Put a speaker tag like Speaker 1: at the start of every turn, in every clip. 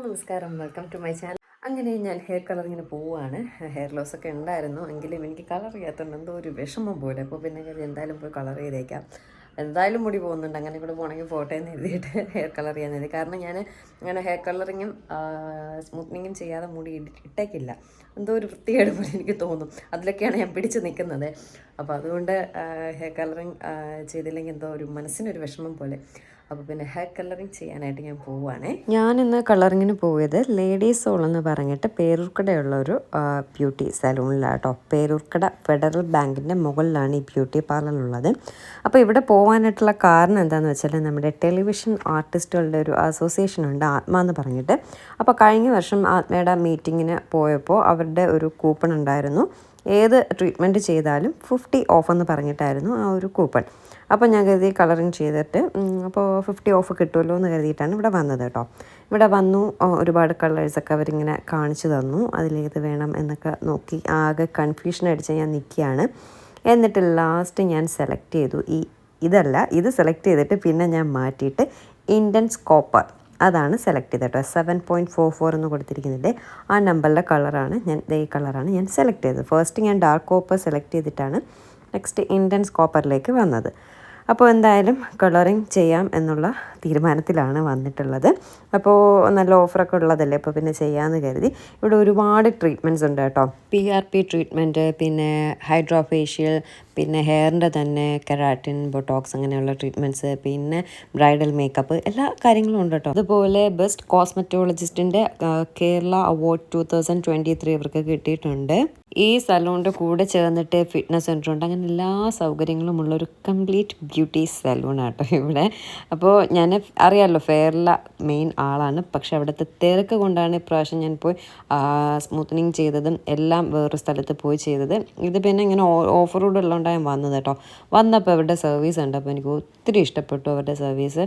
Speaker 1: നമസ്കാരം. Welcome to my channel അങ്ങനെ ഞാൻ ഹെയർ കളറിങ്ങിന് പോവുകയാണ് ഹെയർ ലോസ് ഒക്കെ ഉണ്ടായിരുന്നു. എങ്കിലും എനിക്ക് കളർ ചെയ്യാത്തതുകൊണ്ട് എന്തോ ഒരു വിഷമം പോലെ. അപ്പോൾ പിന്നെ കരുതി എന്തായാലും പോയി കളർ ചെയ്തേക്കാം. എന്തായാലും മുടി പോകുന്നുണ്ട്. അങ്ങനെ കൂടെ പോകണമെങ്കിൽ പോട്ടെ എന്ന് എഴുതിയിട്ട് ഹെയർ കളർ ചെയ്യാൻ എഴുതി. കാരണം ഞാൻ അങ്ങനെ ഹെയർ കളറിങ്ങും സ്മൂത്തനിങ്ങും ചെയ്യാതെ മുടി ഇട്ടേക്കില്ല. എന്തോ ഒരു വൃത്തികേട് പോലെ എനിക്ക് തോന്നും. അതിലൊക്കെയാണ് ഞാൻ പിടിച്ച് നിൽക്കുന്നത്. അപ്പോൾ അതുകൊണ്ട് ഹെയർ കളറിങ് ചെയ്തില്ലെങ്കിൽ എന്തോ ഒരു മനസ്സിനൊരു വിഷമം പോലെ. അപ്പോൾ പിന്നെ ഹെയർ കളറിങ് ചെയ്യാനായിട്ട് ഞാൻ പോവുകയാണേ ഞാൻ ഇന്ന് കളറിങ്ങിന് പോയത് ലേഡീസ് സോൾ എന്ന് പറഞ്ഞിട്ട് പേരൂർക്കടയുള്ള ഒരു ബ്യൂട്ടി സലൂണിലാണ് സലൂണിലാട്ടോ പേരൂർക്കട ഫെഡറൽ ബാങ്കിന്റെ മുകളിലാണ് ഈ ബ്യൂട്ടി പാർലർ ഉള്ളത് അപ്പോൾ ഇവിടെ പോകാനായിട്ടുള്ള കാരണം എന്താണെന്ന് വെച്ചാൽ നമ്മുടെ ടെലിവിഷൻ ആർട്ടിസ്റ്റുകളുടെ ഒരു അസോസിയേഷൻ ഉണ്ട് ആത്മ എന്ന് പറഞ്ഞിട്ട്. അപ്പോൾ കഴിഞ്ഞ വർഷം ആത്മയുടെ മീറ്റിങ്ങിന് പോയപ്പോൾ അവരുടെ ഒരു കൂപ്പൺ ഉണ്ടായിരുന്നു. ഏത് ട്രീറ്റ്മെന്റ് ചെയ്താലും ഫിഫ്റ്റി ഓഫ് എന്ന് പറഞ്ഞിട്ടായിരുന്നു ആ ഒരു കൂപ്പൺ അപ്പോൾ ഞാൻ കരുതി കളറിങ് ചെയ്തിട്ട് അപ്പോൾ ഫിഫ്റ്റി ഓഫ് കിട്ടുമല്ലോ എന്ന് കരുതിയിട്ടാണ് ഇവിടെ വന്നത് കേട്ടോ. ഇവിടെ വന്നു ഒരുപാട് കളേഴ്സൊക്കെ അവരിങ്ങനെ കാണിച്ചു തന്നു. അതിലേത് വേണം എന്നൊക്കെ നോക്കി ആകെ കൺഫ്യൂഷൻ അടിച്ച് ഞാൻ നിൽക്കുകയാണ്. എന്നിട്ട് ലാസ്റ്റ് ഞാൻ സെലക്ട് ചെയ്തു. ഈ ഇതല്ല ഇത് സെലക്ട് ചെയ്തിട്ട് പിന്നെ ഞാൻ മാറ്റിയിട്ട് ഇൻഡൻസ് കോപ്പർ അതാണ് സെലക്ട് ചെയ്തത് കേട്ടോ. സെവൻ പോയിന്റ് ഫോർ ഫോർ എന്ന് കൊടുത്തിരിക്കുന്നുണ്ട് ആ നമ്പറിലെ കളറാണ് ഞാൻ ഈ കളറാണ് ഞാൻ സെലക്ട് ചെയ്തത്. ഫസ്റ്റ് ഞാൻ ഡാർക്ക് കോപ്പർ സെലക്ട് ചെയ്തിട്ടാണ് നെക്സ്റ്റ് ഇൻഡൻസ് കോപ്പറിലേക്ക് വന്നത്. അപ്പോൾ എന്തായാലും കളറിങ് ചെയ്യാം എന്നുള്ള തീരുമാനത്തിലാണ് വന്നിട്ടുള്ളത്. അപ്പോൾ നല്ല ഓഫറൊക്കെ ഉള്ളതല്ലേ? അപ്പോൾ പിന്നെ ചെയ്യാമെന്ന് കരുതി. ഇവിടെ ഒരുപാട് ട്രീറ്റ്മെന്റ്സ് ഉണ്ട് കേട്ടോ. പി ആർ പി ട്രീറ്റ്മെന്റ് പിന്നെ ഹൈഡ്രോഫേഷ്യൽ പിന്നെ ഹെയറിന്റെ തന്നെ കെരാറ്റിൻ ബൊട്ടോക്സ് അങ്ങനെയുള്ള ട്രീറ്റ്മെന്റ്സ് പിന്നെ ബ്രൈഡൽ മേക്കപ്പ് എല്ലാ കാര്യങ്ങളും ഉണ്ട് കേട്ടോ. അതുപോലെ best കോസ്മെറ്റോളജിസ്റ്റിന്റെ Kerala award two thousand twenty three ഇവർക്ക് കിട്ടിയിട്ടുണ്ട്. ഈ സലൂണിന്റെ കൂടെ ചേർന്നിട്ട് ഫിറ്റ്നസ് സെന്റർ ഉണ്ട്. അങ്ങനെ എല്ലാ സൗകര്യങ്ങളും ഉള്ള ഒരു കംപ്ലീറ്റ് ബ്യൂട്ടി സലൂൺ ആട്ടോ ഇവിടെ. അപ്പോൾ ഞാൻ അറിയാമല്ലോ ഫെയറില മെയിൻ ആളാണ്. പക്ഷെ അവിടുത്തെ തിരക്ക് കൊണ്ടാണ് ഇപ്രാവശ്യം ഞാൻ പോയി സ്മൂത്തനിങ് ചെയ്തതും എല്ലാം വേറൊരു സ്ഥലത്ത് പോയി ചെയ്തത്. ഇത് പിന്നെ ഇങ്ങനെ ഓഫർ റോഡ് ഉള്ളതുകൊണ്ടാണ് ഞാൻ വന്നത് കേട്ടോ. വന്നപ്പോൾ അവരുടെ സർവീസ് ഉണ്ട്. അപ്പോൾ എനിക്ക് ഒത്തിരി ഇഷ്ടപ്പെട്ടു അവരുടെ സർവീസ്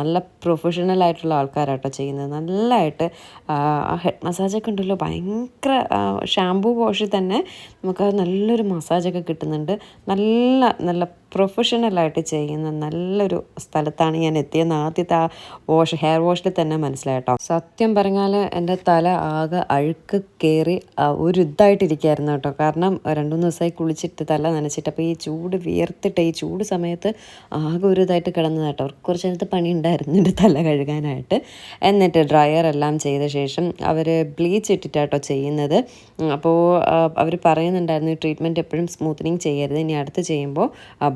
Speaker 1: നല്ല പ്രൊഫഷണൽ ആയിട്ടുള്ള ആൾക്കാരാട്ടോ ചെയ്യുന്നത്. നല്ലതായിട്ട് ഹെഡ് മസാജൊക്കെ ഉണ്ടല്ലോ. ഭയങ്കര ഷാംപൂ വാഷിൽ തന്നെ നമുക്ക് നല്ലൊരു മസാജൊക്കെ കിട്ടുന്നുണ്ട്. നല്ല നല്ല പ്രൊഫഷണലായിട്ട് ചെയ്യുന്ന നല്ലൊരു സ്ഥലത്താണ് ഞാൻ എത്തിയെന്ന് ആദ്യത്തെ ആ വാഷ് ഹെയർ വാഷിൽ തന്നെ മനസ്സിലായിട്ടോ സത്യം പറഞ്ഞാൽ എന്റെ തല ആകെ അഴുക്ക് കയറി ഒരു ഇതായിട്ടിരിക്കുകയായിരുന്നു കേട്ടോ കാരണം രണ്ട് മൂന്ന് ദിവസമായി കുളിച്ചിട്ട് തല നനച്ചിട്ട് അപ്പോൾ ഈ ചൂട് വിയർത്തിട്ട് ഈ ചൂട് സമയത്ത് ആകെ ഒരു ഇതായിട്ട് കിടന്നത് കേട്ടോ അവർക്ക് കുറച്ച് നേരത്തെ പണി ഉണ്ടായിരുന്നു എന്റെ തല കഴുകാനായിട്ട്. എന്നിട്ട് ഡ്രയർ എല്ലാം ചെയ്ത ശേഷം അവർ ബ്ലീച്ച് ഇട്ടിട്ടാട്ടോ ചെയ്യുന്നത്. അപ്പോൾ അവർ പറയുന്നുണ്ടായിരുന്നു ട്രീറ്റ്മെന്റ് എപ്പോഴും സ്മൂത്തനിങ് ചെയ്യരുത്. ഇനി അടുത്ത് ചെയ്യുമ്പോൾ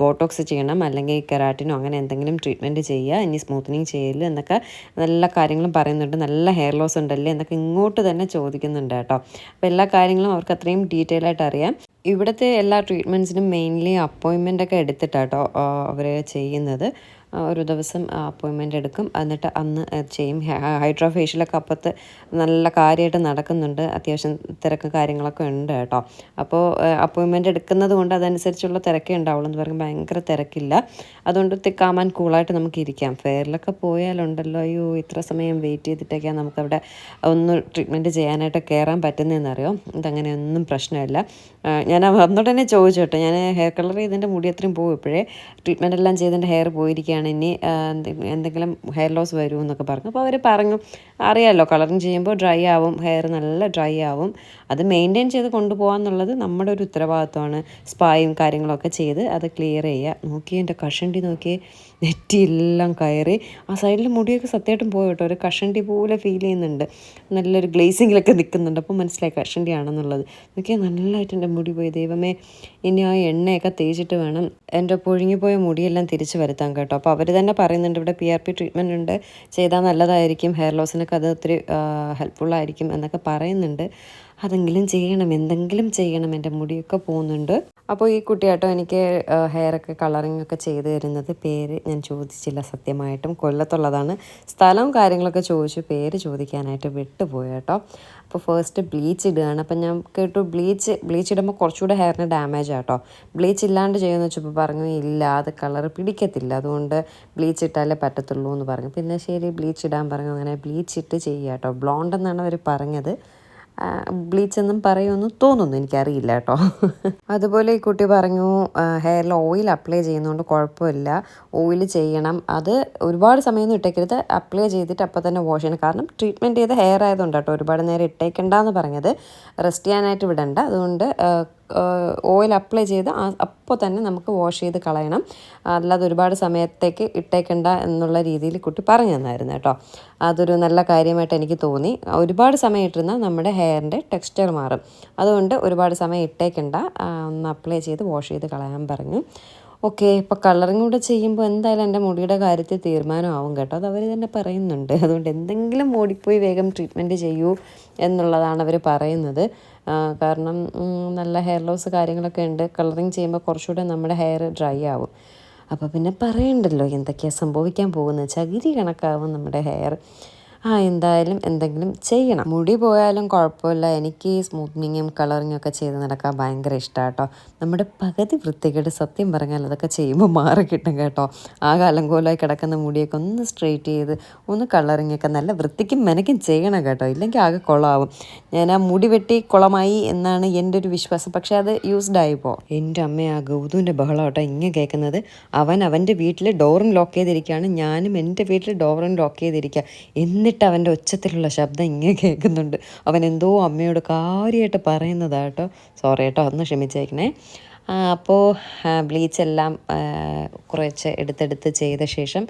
Speaker 1: ബോട്ടോക്സ് ചെയ്യണം അല്ലെങ്കിൽ കെരാറ്റിനോ അങ്ങനെ എന്തെങ്കിലും ട്രീറ്റ്മെന്റ് ചെയ്യുക ഇനി സ്മൂത്തനിങ് ചെയ്യൽ എന്നൊക്കെ നല്ല കാര്യങ്ങളും പറയുന്നുണ്ട്. നല്ല ഹെയർ ലോസ് ഉണ്ടല്ലേ എന്നൊക്കെ ഇങ്ങോട്ട് തന്നെ ചോദിക്കുന്നുണ്ട് കേട്ടോ. അപ്പോൾ എല്ലാ കാര്യങ്ങളും അവർക്ക് അത്രയും ഡീറ്റെയിൽ ആയിട്ട് അറിയാം. ഇവിടുത്തെ എല്ലാ ട്രീറ്റ്മെന്റ്സിനും മെയിൻലി അപ്പോയിൻമെന്റ് ഒക്കെ എടുത്തിട്ടാട്ടോ അവർ ചെയ്യുന്നത്. ഒരു ദിവസം അപ്പോയിൻമെന്റ് എടുക്കും. എന്നിട്ട് അന്ന് ചെയ്യും. ഹൈഡ്രോ ഫേഷ്യലൊക്കെ അപ്പത്ത് നല്ല കാര്യമായിട്ട് നടക്കുന്നുണ്ട്. അത്യാവശ്യം തിരക്ക് കാര്യങ്ങളൊക്കെ ഉണ്ട് കേട്ടോ. അപ്പോൾ അപ്പോയിൻമെന്റ് എടുക്കുന്നത് കൊണ്ട് അതനുസരിച്ചുള്ള തിരക്കേ ഉണ്ടാവുള്ളൂ എന്ന് പറയുമ്പോൾ ഭയങ്കര തിരക്കില്ല. അതുകൊണ്ട് തിക്കാമാൻ കൂളായിട്ട് നമുക്ക് ഇരിക്കാം. ഫെയറിലൊക്കെ പോയാലുണ്ടല്ലോ. അയ്യോ ഇത്ര സമയം വെയിറ്റ് ചെയ്തിട്ടൊക്കെയാണ് നമുക്കവിടെ ഒന്ന് ട്രീറ്റ്മെന്റ് ചെയ്യാനായിട്ട് കയറാൻ പറ്റുന്നതെന്നറിയോ ഇതങ്ങനെയൊന്നും പ്രശ്നമില്ല. ഞാൻ വന്നോട്ട് തന്നെ ചോദിച്ചു കേട്ടോ. ഞാൻ ഹെയർ കളർ ചെയ്തതിന്റെ മുടി അത്രയും ഇപ്പോഴേ. ട്രീറ്റ്മെന്റ് എല്ലാം ചെയ്തതിന്റെ ഹെയർ പോയിരിക്കുകയാണ്. ഇനി എന്തെങ്കിലും ഹെയർ ലോസ് വരും എന്നൊക്കെ പറഞ്ഞു. അപ്പോൾ അവർ പറഞ്ഞു അറിയാമല്ലോ കളറിങ് ചെയ്യുമ്പോൾ ഡ്രൈ ആവും ഹെയർ നല്ല ഡ്രൈ ആവും. അത് മെയിന്റെയിൻ ചെയ്ത് കൊണ്ടുപോകാന്നുള്ളത് നമ്മുടെ ഒരു ഉത്തരവാദിത്വമാണ്. സ്പായും കാര്യങ്ങളൊക്കെ ചെയ്ത് അത് ക്ലിയർ ചെയ്യുക. നോക്കി എന്റെ കഷണ്ടി നോക്കി നെറ്റിയെല്ലാം കയറി ആ സൈഡിൽ മുടിയൊക്കെ സത്യമായിട്ടും പോയി കേട്ടോ. ഒരു കഷണ്ടി പോലെ ഫീൽ ചെയ്യുന്നുണ്ട്. നല്ലൊരു ഗ്ലേസിങ്ങിലൊക്കെ നിൽക്കുന്നുണ്ട്. അപ്പോൾ മനസ്സിലായി കഷണ്ടി ആണെന്നുള്ളത് നോക്കിയാൽ നല്ലതായിട്ട് എന്റെ മുടി പോയി. ദൈവമേ ഇനി ആ എണ്ണയൊക്കെ തേച്ചിട്ട് വേണം എന്റെ പൊഴുങ്ങിപ്പോയ മുടിയെല്ലാം തിരിച്ച് വരുത്താൻ കേട്ടോ. അപ്പോൾ അവർ തന്നെ പറയുന്നുണ്ട് ഇവിടെ പി ആർ പി ട്രീറ്റ്മെന്റ് ഉണ്ട്. ചെയ്താൽ നല്ലതായിരിക്കും. ഹെയർ ലോസിനൊക്കെ അത് ഒത്തിരി ഹെൽപ്ഫുള്ളായിരിക്കും എന്നൊക്കെ പറയുന്നുണ്ട്. അതെങ്കിലും ചെയ്യണം എന്തെങ്കിലും ചെയ്യണം എന്റെ മുടിയൊക്കെ പോകുന്നുണ്ട്. അപ്പോൾ ഈ കുട്ടിയാട്ടോ എനിക്ക് ഹെയറൊക്കെ കളറിംഗ് ഒക്കെ ചെയ്തു തരുന്നത് പേര് ഞാൻ ചോദിച്ചില്ല സത്യമായിട്ടും കൊല്ലത്തുള്ളതാണ്. സ്ഥലവും കാര്യങ്ങളൊക്കെ ചോദിച്ചു പേര് ചോദിക്കാനായിട്ട് വിട്ടുപോയി കേട്ടോ. അപ്പോൾ ഫസ്റ്റ് ബ്ലീച്ച് ഇടുകയാണ്. അപ്പം ഞാൻ കേട്ടു ബ്ലീച്ച് ബ്ലീച്ച് ഇടുമ്പോൾ കുറച്ചുകൂടെ ഹെയറിന് ഡാമേജ് ആട്ടോ ബ്ലീച്ച് ഇല്ലാണ്ട് ചെയ്യുമെന്ന് വെച്ചപ്പോൾ പറഞ്ഞു ഇല്ല അത് കളർ പിടിക്കത്തില്ല. അതുകൊണ്ട് ബ്ലീച്ച് ഇട്ടാലേ പറ്റത്തുള്ളൂ എന്ന് പറഞ്ഞു. പിന്നെ ശരി ബ്ലീച്ച് ഇടാൻ പറഞ്ഞു അങ്ങനെ ബ്ലീച്ച് ഇട്ട് ചെയ്യാട്ടോ ബ്ലോണ്ട് എന്നാണ് അവർ പറഞ്ഞത്. ബ്ലീച്ച് എന്നും പറയുമെന്ന് തോന്നുന്നു. എനിക്കറിയില്ല കേട്ടോ. അതുപോലെ ഈ കുട്ടി പറഞ്ഞു ഹെയറിൽ ഓയിൽ അപ്ലൈ ചെയ്യുന്നതുകൊണ്ട് കുഴപ്പമില്ല. ഓയിൽ ചെയ്യണം. അത് ഒരുപാട് സമയമൊന്നും ഇട്ടേക്കരുത്. അപ്ലൈ ചെയ്തിട്ട് അപ്പോൾ തന്നെ വാഷ് ചെയ്യണം. കാരണം ട്രീറ്റ്മെന്റ് ചെയ്ത ഹെയർ ആയതുകൊണ്ട് കേട്ടോ ഒരുപാട് നേരം ഇട്ടേക്കണ്ടെന്ന് പറഞ്ഞത്. റെസ്റ്റ് ചെയ്യാനായിട്ട് വിടണ്ട. അതുകൊണ്ട് ഓയിൽ അപ്ലൈ ചെയ്ത് അപ്പോൾ തന്നെ നമുക്ക് വാഷ് ചെയ്ത് കളയണം. അല്ലാതെ ഒരുപാട് സമയത്തേക്ക് ഇട്ടേക്കണ്ട എന്നുള്ള രീതിയിൽ കുട്ടി പറഞ്ഞു തന്നായിരുന്നു കേട്ടോ. അതൊരു നല്ല കാര്യമായിട്ട് എനിക്ക് തോന്നി. ഒരുപാട് സമയം ഇട്ടിരുന്നാൽ നമ്മുടെ ഹെയറിന്റെ ടെക്സ്ചർ മാറും. അതുകൊണ്ട് ഒരുപാട് സമയം ഇട്ടേക്കണ്ട. ഒന്ന് അപ്ലൈ ചെയ്ത് വാഷ് ചെയ്ത് കളയാൻ പറഞ്ഞു. ഓക്കെ ഇപ്പോൾ കളറിങ് കൂടെ ചെയ്യുമ്പോൾ എന്തായാലും എന്റെ മുടിയുടെ കാര്യത്തിൽ തീരുമാനമാവും കേട്ടോ. അത് അവർ തന്നെ പറയുന്നുണ്ട്. അതുകൊണ്ട് എന്തെങ്കിലും ഓടിപ്പോയി വേഗം ട്രീറ്റ്മെന്റ് ചെയ്യൂ എന്നുള്ളതാണ് അവർ പറയുന്നത്. കാരണം നല്ല ഹെയർ ലോസ് കാര്യങ്ങളൊക്കെ ഉണ്ട്. കളറിങ് ചെയ്യുമ്പോൾ കുറച്ചുകൂടെ നമ്മുടെ ഹെയർ ഡ്രൈ ആവും. അപ്പോൾ പിന്നെ പറയണ്ടല്ലോ എന്തൊക്കെയാണ് സംഭവിക്കാൻ പോകുന്നത്? ചകിരി കണക്കാവും നമ്മുടെ ഹെയർ ആ എന്തായാലും എന്തെങ്കിലും ചെയ്യണം. മുടി പോയാലും കുഴപ്പമില്ല. എനിക്ക് ഈ സ്മൂത്തനിങ്ങും കളറിങ്ങും ഒക്കെ ചെയ്ത് നടക്കാൻ ഭയങ്കര ഇഷ്ടമാണ് കേട്ടോ നമ്മുടെ പകുതി വൃത്തികേട് സത്യം പറഞ്ഞാൽ അതൊക്കെ ചെയ്യുമ്പോൾ മാറി കിട്ടും കേട്ടോ. ആ കാലം കോലമായി കിടക്കുന്ന മുടിയൊക്കെ ഒന്ന് സ്ട്രെയിറ്റ് ചെയ്ത് ഒന്ന് കളറിങ് ഒക്കെ നല്ല വൃത്തിക്കും മെനക്കും ചെയ്യണം കേട്ടോ. ഇല്ലെങ്കിൽ ആകെ കുളമാവും ഞാൻ ആ മുടി വെട്ടി കുളമായി എന്നാണ് എന്റെ ഒരു വിശ്വാസം. പക്ഷെ അത് യൂസ്ഡ് ആയിപ്പോൾ എന്റെ അമ്മ ആ ഗൗതുവിന്റെ ബഹളം കേട്ടോ ഇങ്ങനെ കേൾക്കുന്നത്. അവൻ അവന്റെ വീട്ടിൽ ഡോറും ലോക്ക് ചെയ്തിരിക്കുകയാണ്. ഞാനും എന്റെ വീട്ടിൽ ഡോറും ലോക്ക് ചെയ്തിരിക്കുക. എന്നിട്ട് എന്നിട്ട് അവന്റെ ഒച്ചത്തിലുള്ള ശബ്ദം ഇങ്ങനെ കേൾക്കുന്നുണ്ട്. അവൻ എന്തോ അമ്മയോട് കാര്യമായിട്ട് പറയുന്നതാട്ടോ സോറി കേട്ടോ ഒന്ന് ക്ഷമിച്ചേക്കണേ. അപ്പോൾ ബ്ലീച്ചെല്ലാം കുറച്ച് എടുത്തെടുത്ത് ചെയ്ത ശേഷം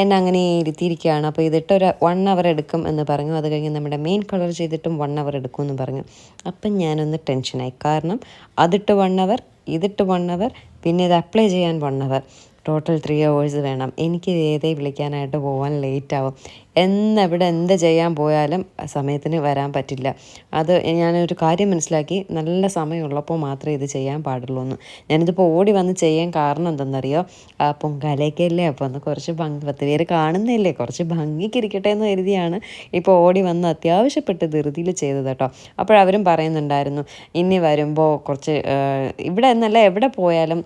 Speaker 1: എന്നെ അങ്ങനെ ഇരുത്തിയിരിക്കുകയാണ്. അപ്പോൾ ഇതിട്ട് ഒരു വൺ അവർ എടുക്കും എന്ന് പറഞ്ഞു. അത് കഴിഞ്ഞ് നമ്മുടെ മെയിൻ കളർ ചെയ്തിട്ടും വൺ അവർ എടുക്കും എന്ന് പറഞ്ഞു. അപ്പം ഞാനൊന്ന് ടെൻഷനായി കാരണം അതിട്ട് വൺ അവർ ഇതിട്ട് വൺ അവർ പിന്നെ ഇത് അപ്ലൈ ചെയ്യാൻ one hour total three hours വേണം. എനിക്ക് ഏതേ വിളിക്കാനായിട്ട് പോകാൻ ലേറ്റ് ആവും. എന്നെവിടെ എന്ത് ചെയ്യാൻ പോയാലും സമയത്തിന് വരാൻ പറ്റില്ല. അത് ഞാനൊരു കാര്യം മനസ്സിലാക്കി നല്ല സമയമുള്ളപ്പോൾ മാത്രമേ ഇത് ചെയ്യാൻ പാടുള്ളൂ എന്ന് ഞാനിതിപ്പോൾ ഓടി വന്ന് ചെയ്യാൻ കാരണം എന്തെന്നറിയോ? പൊങ്കാലയൊക്കെയല്ലേ? അപ്പോൾ ഒന്ന് കുറച്ച് ഭംഗി പത്ത് പേര് കാണുന്നില്ലേ കുറച്ച് ഭംഗിക്കിരിക്കട്ടെ എന്ന് കരുതിയാണ് ഇപ്പോൾ ഓടി വന്ന് അത്യാവശ്യപ്പെട്ട് ധൃതിയിൽ ചെയ്തത് കേട്ടോ. അപ്പോഴവരും പറയുന്നുണ്ടായിരുന്നു ഇനി വരുമ്പോൾ കുറച്ച് ഇവിടെ എന്നല്ല എവിടെ പോയാലും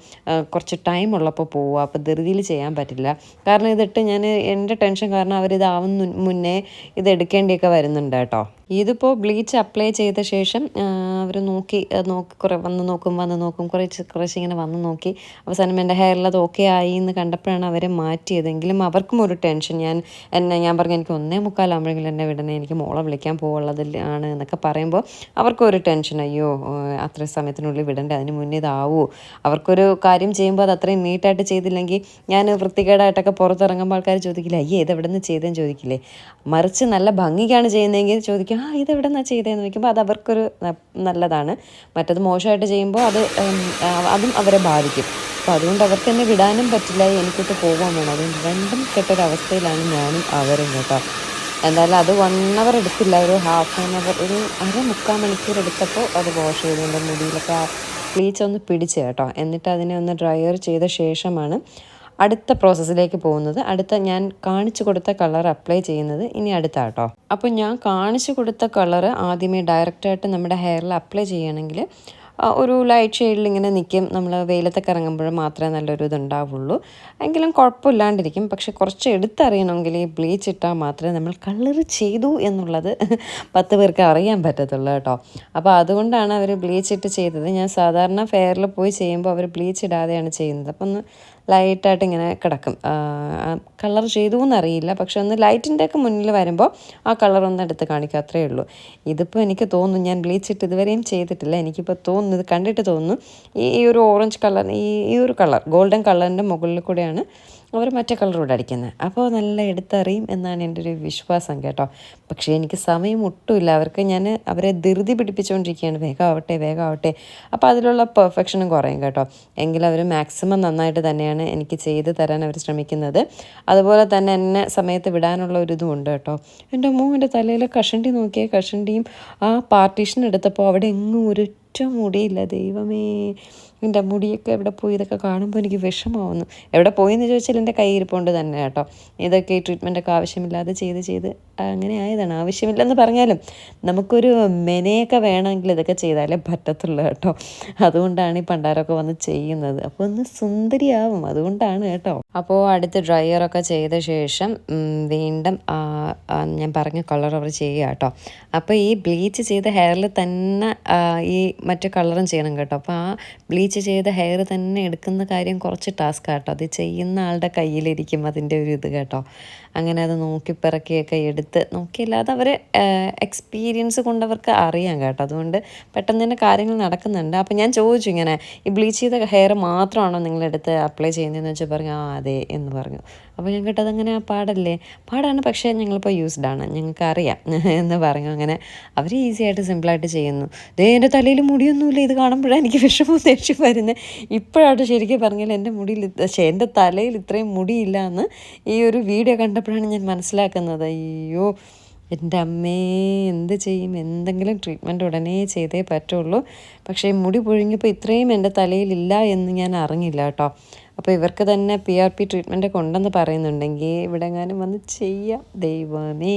Speaker 1: കുറച്ച് ടൈം ഉള്ളപ്പോൾ പോവുക. അപ്പോൾ ധൃതിയിൽ ചെയ്യാൻ പറ്റില്ല. കാരണം ഇതിട്ട് ഞാൻ എന്റെ ടെൻഷൻ കാരണം അവരിതാവുന്ന മുന്നേ ഇത് എടുക്കേണ്ടിയൊക്കെ വരുന്നുണ്ട് കേട്ടോ. ഇതിപ്പോൾ ബ്ലീച്ച് അപ്ലൈ ചെയ്ത ശേഷം അവർ നോക്കി നോക്കി കുറേ വന്ന് നോക്കും വന്ന് നോക്കും കുറേ കുറച്ച് ഇങ്ങനെ വന്ന് നോക്കി. അവസാനം എന്റെ ഹെയറിൽ അത് ഓക്കെ ആയി എന്ന് കണ്ടപ്പോഴാണ് അവരെ മാറ്റിയതെങ്കിലും അവർക്കും ഒരു ടെൻഷൻ ഞാൻ എന്നെ ഞാൻ പറഞ്ഞു എനിക്ക് ഒന്നേ മുക്കാലാകുമ്പോഴെങ്കിലും എന്നെ വിടണേ എനിക്ക് മോളെ വിളിക്കാൻ പോകുള്ളതിൽ ആണ് എന്നൊക്കെ പറയുമ്പോൾ അവർക്കും ഒരു ടെൻഷൻ അയ്യോ അത്ര സമയത്തിനുള്ളിൽ വിടണ്ടേ അതിന് മുന്നേ ഇതാവൂ. അവർക്കൊരു കാര്യം ചെയ്യുമ്പോൾ അത് അത്രയും നീട്ടായിട്ട് ചെയ്തില്ലെങ്കിൽ ഞാൻ വൃത്തികേടായിട്ടൊക്കെ പുറത്തിറങ്ങുമ്പോൾ ആൾക്കാർ ചോദിക്കില്ല അയ്യേ ഇത് എവിടെ നിന്ന് ചെയ്തതെന്ന് ചോദിക്കില്ലേ. മറിച്ച് നല്ല ഭംഗിക്കാണ് ചെയ്യുന്നതെങ്കിൽ ചോദിക്കും ആ ഇത് എവിടെ നിന്നാണ് ചെയ്തതെന്ന് ചോദിക്കുമ്പോൾ അത് അവർക്കൊരു നല്ലതാണ്. മറ്റത് മോശമായിട്ട് ചെയ്യുമ്പോൾ അത് അതും അവരെ ബാധിക്കും. അപ്പോൾ അതുകൊണ്ട് അവർക്ക് എന്നെ വിടാനും പറ്റില്ല എനിക്കിട്ട് പോകാൻ വേണം. അതുകൊണ്ട് രണ്ടും കെട്ടൊരവസ്ഥയിലാണ് ഞാനും അവരും കേട്ടോ. എന്തായാലും അത് വൺ അവർ എടുത്തില്ല. ഒരു ഹാഫ് ആൻ അവർ ഒരു അര മുക്കാൽ മണിക്കൂർ എടുത്തപ്പോൾ അത് വാഷ് ചെയ്തുകൊണ്ട് മുടിയിലൊക്കെ ആ പ്ലീച്ച് ഒന്ന് പിടിച്ച് കേട്ടോ. എന്നിട്ട് അതിനെ ഒന്ന് ഡ്രയർ ചെയ്ത ശേഷമാണ് അടുത്ത പ്രോസസ്സിലേക്ക് പോകുന്നത്. അടുത്ത ഞാൻ കാണിച്ചു കൊടുത്ത കളർ അപ്ലൈ ചെയ്യുന്നത് ഇനി അടുത്ത കേട്ടോ അപ്പോൾ ഞാൻ കാണിച്ചു കൊടുത്ത കളർ ആദ്യമേ ഡയറക്റ്റായിട്ട് നമ്മുടെ ഹെയറിൽ അപ്ലൈ ചെയ്യണമെങ്കിൽ ഒരു ലൈറ്റ് ഷെയ്ഡിൽ ഇങ്ങനെ നിൽക്കും നമ്മൾ വെയിലത്തൊക്കെ ഇറങ്ങുമ്പോൾ മാത്രമേ നല്ലൊരു ഇതുണ്ടാവുള്ളൂ. എങ്കിലും കുഴപ്പമില്ലാണ്ടിരിക്കും. പക്ഷെ കുറച്ച് എടുത്തറിയണമെങ്കിൽ ഈ ബ്ലീച്ച് ഇട്ടാൽ മാത്രമേ നമ്മൾ കളർ ചെയ്തു എന്നുള്ളത് പത്ത് പേർക്ക് അറിയാൻ പറ്റത്തുള്ളൂ കേട്ടോ. അപ്പോൾ അതുകൊണ്ടാണ് അവർ ബ്ലീച്ച് ഇട്ട് ചെയ്തത്. ഞാൻ സാധാരണ ഫെയറിൽ പോയി ചെയ്യുമ്പോൾ അവർ ബ്ലീച്ച് ഇടാതെയാണ് ചെയ്യുന്നത്. അപ്പം ഒന്ന് ലൈറ്റായിട്ട് ഇങ്ങനെ കിടക്കും. കളർ ചെയ്തു എന്നറിയില്ല പക്ഷെ ഒന്ന് ലൈറ്റിന്റെ ഒക്കെ മുന്നിൽ വരുമ്പോൾ ആ കളർ ഒന്ന് എടുത്ത് കാണിക്കുക അത്രയേ ഉള്ളൂ. ഇതിപ്പോൾ എനിക്ക് തോന്നുന്നു ഞാൻ ബ്ലീച്ച് ഇട്ട് ഇതുവരെയും ചെയ്തിട്ടില്ല. എനിക്കിപ്പോൾ തോന്നുന്നു ഇത് കണ്ടിട്ട് തോന്നുന്നു ഈ ഒരു ഓറഞ്ച് കളർ ഈ ഈ ഒരു കളർ ഗോൾഡൻ കളറിന്റെ മുകളിൽ കൂടെയാണ് അവർ മറ്റേ കളറോട് അടിക്കുന്നത് അപ്പോൾ നല്ല എടുത്തറിയും എന്നാണ് എന്റെ ഒരു വിശ്വാസം കേട്ടോ. പക്ഷേ എനിക്ക് സമയം ഒട്ടുമില്ല. അവർക്ക് ഞാൻ അവരെ ധൃതി പിടിപ്പിച്ചുകൊണ്ടിരിക്കുകയാണ് വേഗമാവട്ടെ വേഗമാവട്ടെ അപ്പോൾ അതിലുള്ള പെർഫെക്ഷനും കുറയും കേട്ടോ. എങ്കിലും അവർ മാക്സിമം നന്നായിട്ട് തന്നെയാണ് എനിക്ക് ചെയ്ത് തരാൻ അവർ ശ്രമിക്കുന്നത്. അതുപോലെ തന്നെ എന്നെ സമയത്ത് വിടാനുള്ള ഒരു ഉണ്ട് കേട്ടോ. എന്റെ അമ്മ എന്റെ തലയിൽ കഷണ്ടി നോക്കിയ കഷണ്ടിയും ആ പാർട്ടീഷൻ എടുത്തപ്പോൾ അവിടെ എങ്ങും ഒരു മുടിയില്ല. ദൈവമേ എന്റെ മുടിയൊക്കെ എവിടെ പോയി? ഇതൊക്കെ കാണുമ്പോൾ എനിക്ക് വിഷമാവുന്നു എവിടെ പോയെന്ന് ചോദിച്ചാൽ എന്റെ കൈയിരിപ്പുണ്ട് തന്നെ കേട്ടോ. ഇതൊക്കെ ഈ ട്രീറ്റ്മെന്റൊക്കെ ആവശ്യമില്ലാതെ ചെയ്ത് ചെയ്ത് അങ്ങനെ ആയതാണ്. ആവശ്യമില്ലെന്ന് പറഞ്ഞാലും നമുക്കൊരു മെനയൊക്കെ വേണമെങ്കിൽ ഇതൊക്കെ ചെയ്താലേ പറ്റത്തുള്ളൂ കേട്ടോ. അതുകൊണ്ടാണ് ഈ പണ്ടാരൊക്കെ വന്ന് ചെയ്യുന്നത്. അപ്പോൾ ഒന്ന് സുന്ദരിയാവും. അതുകൊണ്ടാണ് കേട്ടോ. അപ്പോൾ അടുത്ത് ഡ്രയറൊക്കെ ചെയ്ത ശേഷം വീണ്ടും ഞാൻ പറഞ്ഞ കളർ അവർ ചെയ്യുക കേട്ടോ. അപ്പോൾ ഈ ബ്ലീച്ച് ചെയ്ത ഹെയറിൽ തന്നെ ഈ മറ്റു കളറും ചെയ്യണം കേട്ടോ. അപ്പോൾ ആ ബ്ലീച്ച് ചെയ്ത ഹെയർ തന്നെ എടുക്കുന്ന കാര്യം കുറച്ച് ടാസ്ക് കേട്ടോ. അത് ചെയ്യുന്ന ആളുടെ കയ്യിലിരിക്കും അതിന്റെ ഒരു ഇത് കേട്ടോ. അങ്ങനെ അത് നോക്കി പിറക്കിയൊക്കെ എടുത്ത് നോക്കിയില്ലാതെ അവർ എക്സ്പീരിയൻസ് കൊണ്ടവർക്ക് അറിയാം കേട്ടോ. അതുകൊണ്ട് പെട്ടെന്ന് തന്നെ കാര്യങ്ങൾ നടക്കുന്നുണ്ട്. അപ്പോൾ ഞാൻ ചോദിച്ചു ഇങ്ങനെ ഈ ബ്ലീച്ച് ചെയ്ത ഹെയർ മാത്രമാണോ നിങ്ങളെടുത്ത് അപ്ലൈ ചെയ്യുന്നതെന്ന് വെച്ചാൽ പറഞ്ഞു ആ അതെ എന്ന് പറഞ്ഞു. അപ്പോൾ കേട്ടത് അങ്ങനെ പാടല്ലേ? പാടാണ് പക്ഷേ ഞങ്ങളിപ്പോൾ ആണ്. ഞങ്ങൾക്ക് അറിയാം എന്ന് പറഞ്ഞു. അങ്ങനെ അവർ ഈസി ആയിട്ട് സിമ്പിളായിട്ട് ചെയ്യുന്നു. ദേ എന്റെ തലയിൽ മുടിയൊന്നുമില്ല. ഇത് കാണുമ്പോഴാണ് എനിക്ക് വിഷമവും ദേഷ്യം വരുന്നത്. ഇപ്പോഴായിട്ട് ശരിക്കും പറഞ്ഞാൽ എന്റെ മുടിയിൽ പക്ഷേ എന്റെ തലയിൽ ഇത്രയും മുടിയില്ല എന്ന് ഈ ഒരു വീഡിയോ കണ്ടപ്പോഴാണ് ഞാൻ മനസ്സിലാക്കുന്നത്. അയ്യോ എന്റെ അമ്മേ എന്ത് ചെയ്യും? എന്തെങ്കിലും ട്രീറ്റ്മെന്റ് ഉടനെ ചെയ്തേ പറ്റുള്ളൂ. പക്ഷേ മുടി പൊഴിഞ്ഞപ്പോൾ ഇത്രയും എന്റെ തലയിലില്ല എന്ന് ഞാൻ അറിഞ്ഞില്ല കേട്ടോ. അപ്പോൾ ഇവർക്ക് തന്നെ പി ആർ പി ട്രീറ്റ്മെന്റ് ഒക്കെ ഉണ്ടെന്ന് പറയുന്നുണ്ടെങ്കിൽ ഇവിടെ എങ്ങാനും വന്ന് ചെയ്യാം. ദൈവമേ.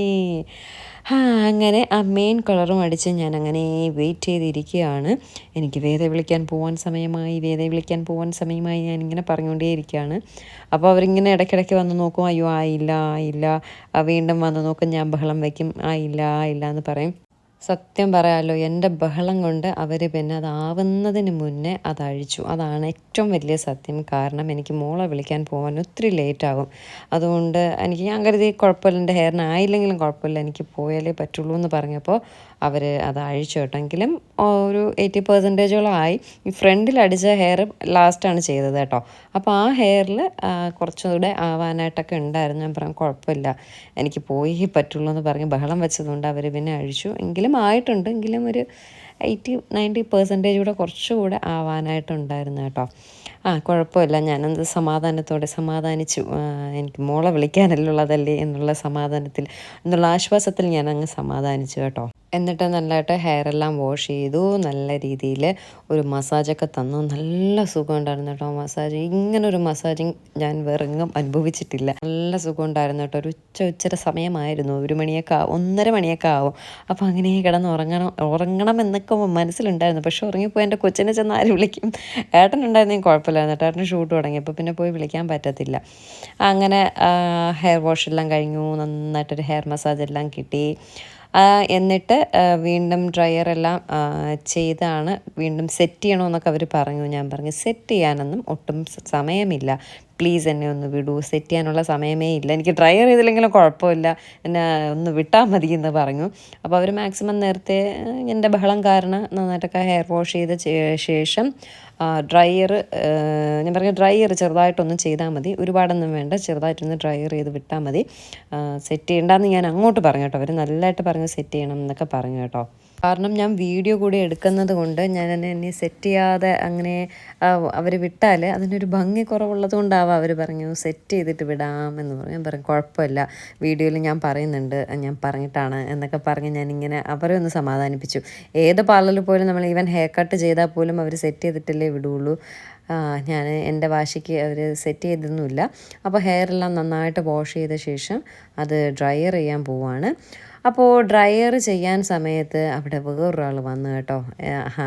Speaker 1: ആ അങ്ങനെ ആ മെയിൻ കളറും അടിച്ച് ഞാൻ അങ്ങനെ വെയിറ്റ് ചെയ്തിരിക്കുകയാണ്. എനിക്ക് വേദ വിളിക്കാൻ പോകാൻ സമയമായി വേദ വിളിക്കാൻ പോകാൻ സമയമായി ഞാൻ ഇങ്ങനെ പറഞ്ഞുകൊണ്ടേയിരിക്കുകയാണ്. അപ്പോൾ അവരിങ്ങനെ ഇടയ്ക്കിടയ്ക്ക് വന്ന് നോക്കും അയ്യോ ആയില്ല ആയില്ല വീണ്ടും വന്ന് നോക്കും ഞാൻ ബഹളം വയ്ക്കും ആയില്ല ആയില്ല എന്ന് പറയും. സത്യം പറയാമല്ലോ എന്റെ ബഹളം കൊണ്ട് അവർ പിന്നെ അതാവുന്നതിന് മുന്നേ അത് അഴിച്ചു. അതാണ് ഏറ്റവും വലിയ സത്യം. കാരണം എനിക്ക് മോളെ വിളിക്കാൻ പോകാൻ ഒത്തിരി ലേറ്റാകും അതുകൊണ്ട് എനിക്ക് ഞാൻ കരുതി കുഴപ്പമില്ല എന്റെ ഹെയറിന് ആയില്ലെങ്കിലും കുഴപ്പമില്ല എനിക്ക് പോയാലേ പറ്റുള്ളൂ എന്ന് പറഞ്ഞപ്പോൾ അവർ അത് അഴിച്ചു കേട്ടെങ്കിലും ഒരു എയ്റ്റി പെർസെന്റേജോളം ആയി. ഈ ഫ്രണ്ടിൽ അടിച്ച ഹെയർ ലാസ്റ്റാണ് ചെയ്തത് കേട്ടോ. അപ്പോൾ ആ ഹെയറിൽ കുറച്ചുകൂടെ ആവാനായിട്ടൊക്കെ ഉണ്ടായിരുന്നു. ഞാൻ പറഞ്ഞു കുഴപ്പമില്ല. എനിക്ക് പോയി പറ്റുള്ളൂ എന്ന് പറഞ്ഞ് ബഹളം വെച്ചതുകൊണ്ട് അവർ പിന്നെ അഴിച്ചു. എങ്കിലും ആയിട്ടുണ്ട്. എങ്കിലും ഒരു എയ്റ്റി നയന്റി പെർസെന്റേജ് കൂടെ കുറച്ചുകൂടെ ആവാനായിട്ടുണ്ടായിരുന്നു കേട്ടോ. ആ കുഴപ്പമില്ല. ഞാനെന്ത് സമാധാനത്തോടെ സമാധാനിച്ചു. എനിക്ക് മോളെ വിളിക്കാനല്ലുള്ളതല്ലേ എന്നുള്ള സമാധാനത്തിൽ എന്നുള്ള ആശ്വാസത്തിൽ ഞാൻ അങ്ങ് സമാധാനിച്ചു കേട്ടോ. എന്നിട്ട് നല്ലതായിട്ട് ഹെയർ എല്ലാം വാഷ് ചെയ്തു. നല്ല രീതിയിൽ ഒരു മസാജൊക്കെ തന്നു. നല്ല സുഖം ഉണ്ടായിരുന്നു കേട്ടോ മസാജ് ഇങ്ങനെ ഒരു മസാജിങ് ഞാൻ വെറുങ്ങും അനുഭവിച്ചിട്ടില്ല. നല്ല സുഖം ഉണ്ടായിരുന്നു കേട്ടോ. ഒരു ഉച്ച ഉച്ചര സമയമായിരുന്നു. ഒരു മണിയൊക്കെ ആവും ഒന്നര മണിയൊക്കെ ആവും. അപ്പോൾ അങ്ങനെ കിടന്ന് ഉറങ്ങണം ഉറങ്ങണം എന്നൊക്കെ മനസ്സിലുണ്ടായിരുന്നു. പക്ഷെ ഉറങ്ങിപ്പോയി എന്റെ കൊച്ചിനെ ചെന്ന് ആര് വിളിക്കും? ഏട്ടനുണ്ടായിരുന്നെങ്കിൽ കുഴപ്പമില്ലായിരുന്നു ഏട്ടൻ ഷൂട്ട് തുടങ്ങിയപ്പോൾ പിന്നെ പോയി വിളിക്കാൻ പറ്റത്തില്ല. അങ്ങനെ ഹെയർ വാഷ് എല്ലാം കഴിഞ്ഞു. നന്നായിട്ടൊരു ഹെയർ മസാജ് എല്ലാം കിട്ടി. എന്നിട്ട് വീണ്ടും ഡ്രയറെല്ലാം ചെയ്താണ് വീണ്ടും സെറ്റ് ചെയ്യണമെന്നൊക്കെ അവർ പറഞ്ഞു ഞാൻ പറഞ്ഞു സെറ്റ് ചെയ്യാനൊന്നും ഒട്ടും സമയമില്ല. പ്ലീസ് എന്നെ ഒന്ന് വിടൂ. സെറ്റ് ചെയ്യാനുള്ള സമയമേ ഇല്ല. എനിക്ക് ഡ്രയർ ചെയ്തില്ലെങ്കിലും കുഴപ്പമില്ല. എന്നെ ഒന്ന് വിട്ടാൽ മതി എന്ന് പറഞ്ഞു. അപ്പോൾ അവർ മാക്സിമം നേരത്തെ എന്റെ ബഹളം കാരണം നന്നായിട്ടൊക്കെ ഹെയർ വാഷ് ചെയ്ത ശേഷം ഡ്രയർ ഞാൻ പറഞ്ഞു ഡ്രയർ ചെറുതായിട്ടൊന്ന് ചെയ്താൽ മതി. ഒരുപാടൊന്നും വേണ്ട. ചെറുതായിട്ടൊന്ന് ഡ്രയർ ചെയ്ത് വിട്ടാൽ മതി. സെറ്റ് ചെയ്യേണ്ടെന്ന് ഞാൻ അങ്ങോട്ട് പറഞ്ഞു കേട്ടോ. അവർ നല്ലതായിട്ട് പറഞ്ഞു സെറ്റ് ചെയ്യണം എന്നൊക്കെ പറഞ്ഞു കേട്ടോ. കാരണം ഞാൻ വീഡിയോ കൂടി എടുക്കുന്നത് കൊണ്ട് ഞാൻ എന്നെ എന്നെ സെറ്റ് ചെയ്യാതെ അങ്ങനെ അവർ വിട്ടാൽ അതിനൊരു ഭംഗി കുറവുള്ളത് കൊണ്ടാവാം അവർ പറഞ്ഞു സെറ്റ് ചെയ്തിട്ട് വിടാം എന്ന് പറഞ്ഞു. ഞാൻ പറഞ്ഞു കുഴപ്പമില്ല. വീഡിയോയിൽ ഞാൻ പറയുന്നുണ്ട്. ഞാൻ പറഞ്ഞിട്ടാണ് എന്നൊക്കെ പറഞ്ഞ് ഞാനിങ്ങനെ അവരെ ഒന്ന് സമാധാനിപ്പിച്ചു. ഏത് പാർലറിൽ പോലും നമ്മൾ ഈവൻ ഹെയർ കട്ട് ചെയ്താൽ പോലും അവർ സെറ്റ് ചെയ്തിട്ടല്ലേ വിടുള്ളൂ. ഞാൻ എന്റെ വാശിക്ക് അവർ സെറ്റ് ചെയ്തൊന്നുമില്ല. അപ്പോൾ ഹെയർ എല്ലാം നന്നായിട്ട് വാഷ് ചെയ്ത ശേഷം അത് ഡ്രയർ ചെയ്യാൻ പോവാണ്. അപ്പോൾ ഡ്രയർ ചെയ്യാൻ സമയത്ത് അവിടെ വേറൊരാൾ വന്നു കേട്ടോ.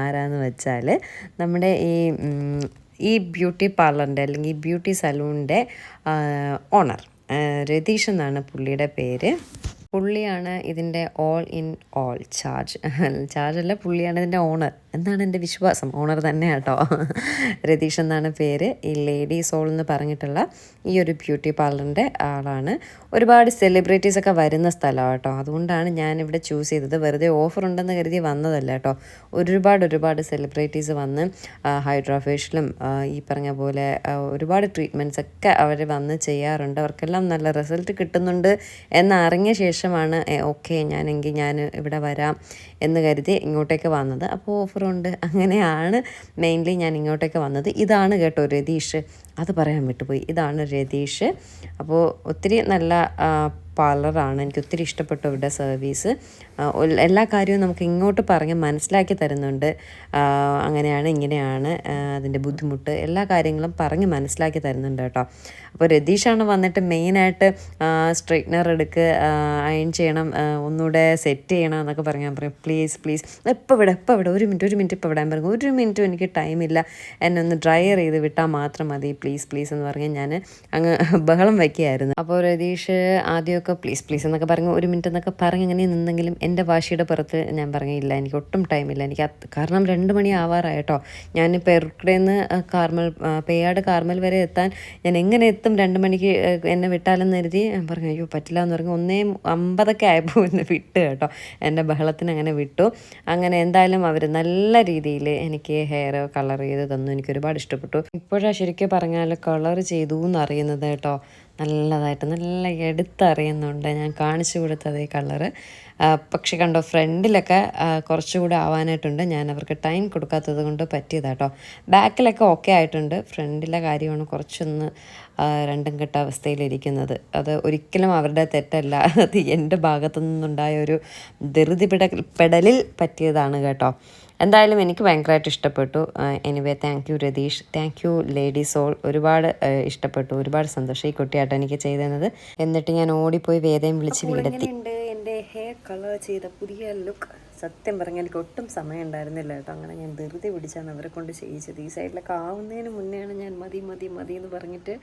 Speaker 1: ആരാന്ന് വെച്ചാൽ നമ്മുടെ ഈ ഈ ബ്യൂട്ടി പാർലറിന്റെ അല്ലെങ്കിൽ ഈ ബ്യൂട്ടി സലൂണിന്റെ ഓണർ രതീഷ് എന്നാണ് പുള്ളിയുടെ പേര്. പുള്ളിയാണ് ഇതിന്റെ all in all charge charge അല്ല പുള്ളിയാണ് ഇതിന്റെ ഓണർ എന്നാണ് എന്റെ വിശ്വാസം. ഓണർ തന്നെ കേട്ടോ. രതീഷ് എന്നാണ് പേര്. ഈ ലേഡി സോൾ എന്ന് പറഞ്ഞിട്ടുള്ള ഈ ഒരു ബ്യൂട്ടി പാർലറിന്റെ ആളാണ്. ഒരുപാട് സെലിബ്രിറ്റീസ് ഒക്കെ വരുന്ന സ്ഥലമാണ് കേട്ടോ. അതുകൊണ്ടാണ് ഞാനിവിടെ ചൂസ് ചെയ്തത്. വെറുതെ ഓഫർ ഉണ്ടെന്ന് കരുതി വന്നതല്ല കേട്ടോ. ഒരുപാട് ഒരുപാട് സെലിബ്രിറ്റീസ് വന്ന് ഹൈഡ്രോഫേഷ്യലും ഈ പറഞ്ഞ പോലെ ഒരുപാട് ട്രീറ്റ്മെന്റ്സ് ഒക്കെ അവർ വന്ന് ചെയ്യാറുണ്ട്. അവർക്കെല്ലാം നല്ല റിസൾട്ട് കിട്ടുന്നുണ്ട് എന്നറിഞ്ഞ ശേഷമാണ് ഓക്കെ ഞാനെങ്കിൽ ഞാൻ ഇവിടെ വരാം എന്ന് കരുതി ഇങ്ങോട്ടേക്ക് വന്നത്. അപ്പോൾ ഓഫറുണ്ട് അങ്ങനെയാണ് മെയിൻലി ഞാൻ ഇങ്ങോട്ടേക്ക് വന്നത്. ഇതാണ് കേട്ടോ രതീഷ്. അത് പറയാൻ വിട്ടുപോയി. ഇതാണ് രതീഷ്. അപ്പോൾ ഒത്തിരി നല്ല പാർലറാണ്. എനിക്ക് ഒത്തിരി ഇഷ്ടപ്പെട്ടു ഇവിടെ സർവീസ്. എല്ലാ കാര്യവും നമുക്ക് ഇങ്ങോട്ട് പറഞ്ഞ് മനസ്സിലാക്കി തരുന്നുണ്ട്. അങ്ങനെയാണ് ഇങ്ങനെയാണ് അതിന്റെ ബുദ്ധിമുട്ട്. എല്ലാ കാര്യങ്ങളും പറഞ്ഞ് മനസ്സിലാക്കി തരുന്നുണ്ട് കേട്ടോ. അപ്പോൾ രതീഷാണ് വന്നിട്ട് മെയിനായിട്ട് സ്ട്രൈറ്റ്നർ എടുക്ക് അയൺ ചെയ്യണം ഒന്നുകൂടെ സെറ്റ് ചെയ്യണം എന്നൊക്കെ പറഞ്ഞ് ഞാൻ പറയും പ്ലീസ് പ്ലീസ് എപ്പോൾ ഇവിടെ എപ്പോൾ ഇവിടെ ഒരു മിനിറ്റ് ഒരു മിനിറ്റ് ഇപ്പോൾ വിടാൻ പറഞ്ഞു. ഒരു മിനിറ്റും എനിക്ക് ടൈമില്ല. എന്നെ ഒന്ന് ഡ്രയർ ചെയ്ത് വിട്ടാൽ മാത്രം മതി. പ്ലീസ് പ്ലീസ് എന്ന് പറഞ്ഞ് ഞാൻ അങ്ങ് ബഹളം വയ്ക്കുകയായിരുന്നു അപ്പോൾ രതീഷ് ആദ്യമൊക്കെ പ്ലീസ് പ്ലീസ് എന്നൊക്കെ പറഞ്ഞ് ഒരു മിനിറ്റ് എന്നൊക്കെ പറഞ്ഞ് അങ്ങനെ നിന്നെങ്കിലും എന്റെ വാശിയുടെ പുറത്ത് ഞാൻ പറഞ്ഞില്ല എനിക്ക് ഒട്ടും ടൈമില്ല എനിക്ക് കാരണം രണ്ട് മണി ആവാറായിട്ടോ പെർക്കടയിൽ നിന്ന് കാർമൽ പേയാട് കാർമൽ വരെ എത്താൻ ഞാൻ എങ്ങനെ എത്തും? രണ്ട് മണിക്ക് എന്നെ വിട്ടാലെന്ന് കരുതി പറഞ്ഞു അയ്യോ പറ്റില്ല എന്ന് പറഞ്ഞു ഒന്നേ അമ്പതൊക്കെ ആയപ്പോൾ ഒന്ന് വിട്ട് കേട്ടോ. എന്റെ ബഹളത്തിന് അങ്ങനെ വിട്ടു. അങ്ങനെ എന്തായാലും അവർ നല്ല രീതിയിൽ എനിക്ക് ഹെയർ കളർ ചെയ്ത് തന്നു. എനിക്ക് ഒരുപാട് ഇഷ്ടപ്പെട്ടു. ഇപ്പോഴാണ് ശരിക്കും പറഞ്ഞാൽ കളർ ചെയ്തു എന്നറിയുന്നത് കേട്ടോ. നല്ലതായിട്ട് നല്ല എടുത്തറിയുന്നുണ്ട്. ഞാൻ കാണിച്ചു കൊടുത്തത് ഈ കളറ്. പക്ഷെ കണ്ടോ ഫ്രണ്ടിലൊക്കെ കുറച്ചുകൂടെ ആവാനായിട്ടുണ്ട്. ഞാൻ അവർക്ക് ടൈം കൊടുക്കാത്തത് കൊണ്ട് പറ്റിയതാട്ടോ. ബാക്കിലൊക്കെ ഓക്കെ ആയിട്ടുണ്ട്. ഫ്രണ്ടിലെ കാര്യമാണ് കുറച്ചൊന്ന് രണ്ടും കെട്ട അവസ്ഥയിലിരിക്കുന്നത്. അത് ഒരിക്കലും അവരുടെ തെറ്റല്ല. അത് എന്റെ ഭാഗത്തു നിന്നുണ്ടായ ഒരു ധൃതി പിട പെടലിൽ പറ്റിയതാണ് കേട്ടോ. എന്തായാലും എനിക്ക് ഭയങ്കരമായിട്ട് ഇഷ്ടപ്പെട്ടു. Anyway thank you Rathish. Thank you lady soul ഒരുപാട് ഇഷ്ടപ്പെട്ടു. ഒരുപാട് സന്തോഷം ഈ കുട്ടിയായിട്ട് എനിക്ക് ചെയ്തത് എന്നിട്ട് ഞാൻ ഓടിപ്പോയി വേദയും വിളിച്ച് വീടെത്തി. എന്റെ ഹെയർ കളർ ചെയ്ത പുതിയ ലുക്ക് സത്യം പറഞ്ഞാൽ എനിക്ക് ഒട്ടും സമയം ഉണ്ടായിരുന്നില്ല കേട്ടോ. അങ്ങനെ ഞാൻ ധൃതി പിടിച്ചാണ് അവരെ കൊണ്ട് ചെയ്യിച്ചത്. ഈ സൈഡിലൊക്കെ ആവുന്നതിന് മുന്നെയാണ് ഞാൻ മതി മതി മതി എന്ന് പറഞ്ഞിട്ട്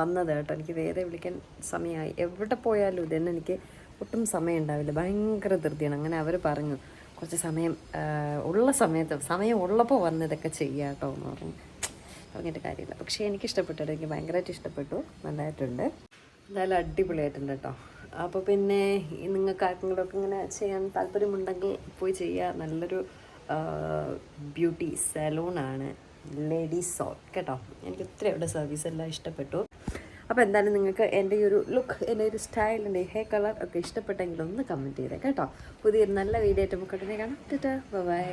Speaker 1: വന്നത് കേട്ടോ. എനിക്ക് വേറെ വിളിക്കാൻ സമയമായി. എവിടെ പോയാലും ഇതെന്നെ എനിക്ക് ഒട്ടും സമയം ഉണ്ടാവില്ല. ഭയങ്കര ധൃതിയാണ്. അങ്ങനെ അവർ പറഞ്ഞു. കുറച്ച് സമയം ഉള്ള സമയത്ത് സമയം ഉള്ളപ്പോൾ വന്ന് ഇതൊക്കെ ചെയ്യുക കേട്ടോ എന്ന് പറഞ്ഞു. പറഞ്ഞിട്ട് കാര്യമില്ല. പക്ഷേ എനിക്ക് ഇഷ്ടപ്പെട്ടു. എനിക്ക് ഭയങ്കരമായിട്ട് ഇഷ്ടപ്പെട്ടു. നല്ലതായിട്ടുണ്ട് എന്തായാലും അടിപൊളിയായിട്ടുണ്ട് കേട്ടോ അപ്പോൾ പിന്നെ നിങ്ങൾക്ക് ആർക്കെങ്കിലുമൊക്കെ ഇങ്ങനെ ചെയ്യാൻ താല്പര്യമുണ്ടെങ്കിൽ പോയി ചെയ്യുക നല്ലൊരു ബ്യൂട്ടി സലൂണാണ് ലേഡീസ് സോൾ കേട്ടോ. എനിക്ക് ഒത്തിരി അവിടെ സർവീസ് എല്ലാം ഇഷ്ടപ്പെട്ടു. അപ്പോൾ എന്തായാലും നിങ്ങൾക്ക് എന്റെ ഈ ഒരു ലുക്ക് എന്റെ ഒരു സ്റ്റൈൽ എന്റെ ഹെയർ കളർ ഒക്കെ ഇഷ്ടപ്പെട്ടെങ്കിൽ ഒന്ന് കമന്റ് ചെയ്തേ കേട്ടോ. പുതിയൊരു നല്ല വീഡിയോ ആയിട്ട് നമുക്ക് ഉടനെ ബൈ